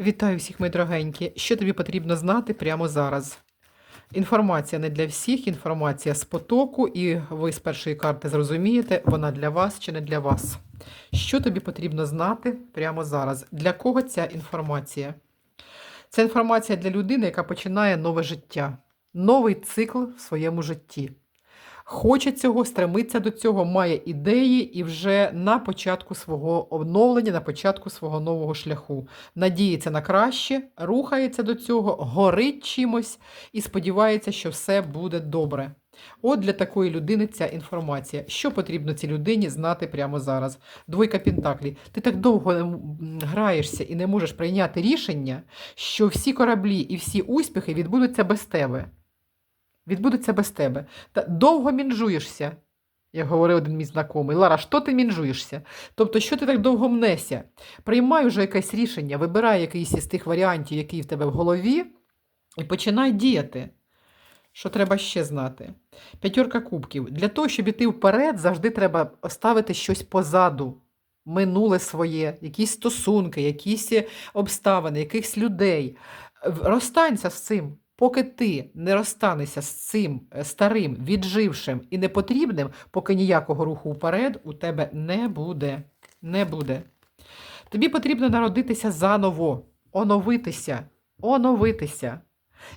Вітаю всіх, мої дорогенькі. Що тобі потрібно знати прямо зараз? Інформація не для всіх, інформація з потоку, і ви з першої карти зрозумієте, вона для вас чи не для вас. Що тобі потрібно знати прямо зараз? Для кого ця інформація? Це інформація для людини, яка починає нове життя, новий цикл в своєму житті. Хоче цього, стремиться до цього, має ідеї і вже на початку свого оновлення, на початку свого нового шляху. Надіється на краще, рухається до цього, горить чимось і сподівається, що все буде добре. От для такої людини ця інформація. Що потрібно цій людині знати прямо зараз? Двойка Пентаклі. Ти так довго граєшся і не можеш прийняти рішення, що всі кораблі і всі успіхи відбудуться без тебе. Відбудуться без тебе. Та довго мінжуєшся, як говорив один мій знайомий. Лара, що ти мінжуєшся? Тобто, що ти так довго мнешся? Приймай вже якесь рішення, вибирай якийсь із тих варіантів, які в тебе в голові, і починай діяти. Що треба ще знати? П'ятерка кубків. Для того, щоб іти вперед, завжди треба оставити щось позаду. Минуле своє, якісь стосунки, якісь обставини, якихось людей. Розстанься з цим. Поки ти не розстанешся з цим е, старим, віджившим і непотрібним, поки ніякого руху вперед у тебе не буде. Не буде. Тобі потрібно народитися заново, оновитися, оновитися.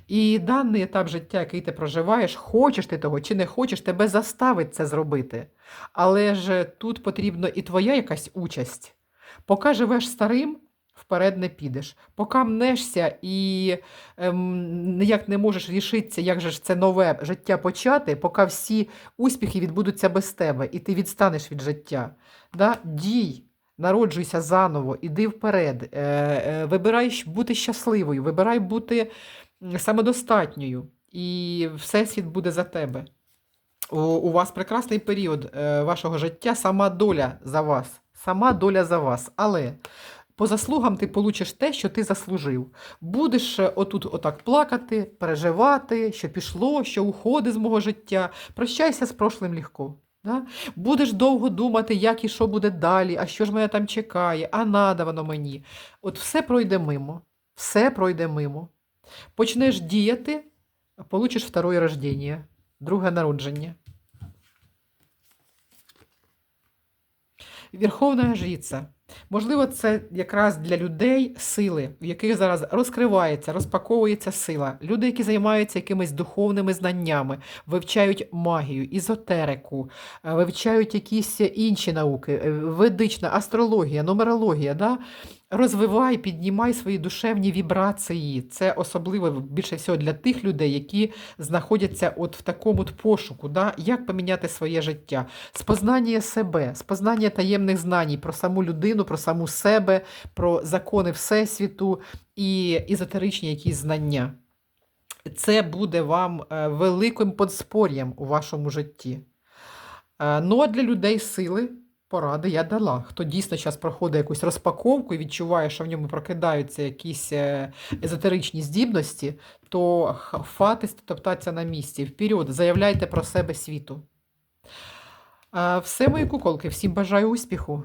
І даний етап життя, який ти проживаєш, хочеш ти того чи не хочеш, тебе заставить це зробити. Але ж тут потрібна і твоя якась участь. Поки живеш старим, вперед не підеш. Поки мнешся і ем, ніяк не можеш рішитися, як же ж це нове життя почати, поки всі успіхи відбудуться без тебе, і ти відстанеш від життя. Да? Дій, народжуйся заново, іди вперед, е, е, вибирай бути щасливою, вибирай бути самодостатньою, і Всесвіт буде за тебе. У, у вас прекрасний період е, вашого життя, сама доля за вас. Сама доля за вас. Але по заслугам ти получиш те, що ти заслужив. Будеш е, отут отак плакати, переживати, що пішло, що уходить з мого життя. Прощайся з прошлим легко. Да? Будеш довго думати, як і що буде далі, а що ж мене там чекає, а надо воно мені. От все пройде мимо. Все пройде мимо. Почнеш діяти, получиш второе рождення, друге народження. Верховна жриця. Можливо, це якраз для людей сили, в яких зараз розкривається, розпаковується сила. Люди, які займаються якимись духовними знаннями, вивчають магію, ізотерику, е, вивчають якісь інші науки, е, ведична, астрологія, нумерологія. Да? Розвивай, піднімай свої душевні вібрації. Це особливо більше всього для тих людей, які знаходяться от в такому от пошуку, да? як поміняти своє життя. Спознання себе, спознання таємних знань про саму людину, про саму себе, про закони Всесвіту і езотеричні якісь знання. Це буде вам е, великим подспор'ям у вашому житті. Е, Ну, а для людей сили поради я дала. Хто дійсно зараз проходить якусь розпаковку і відчуває, що в ньому прокидаються якісь е, езотеричні здібності, то фатисти топтатися на місці. Вперед, заявляйте про себе світу. Е, Все, мої куколки, всім бажаю успіху.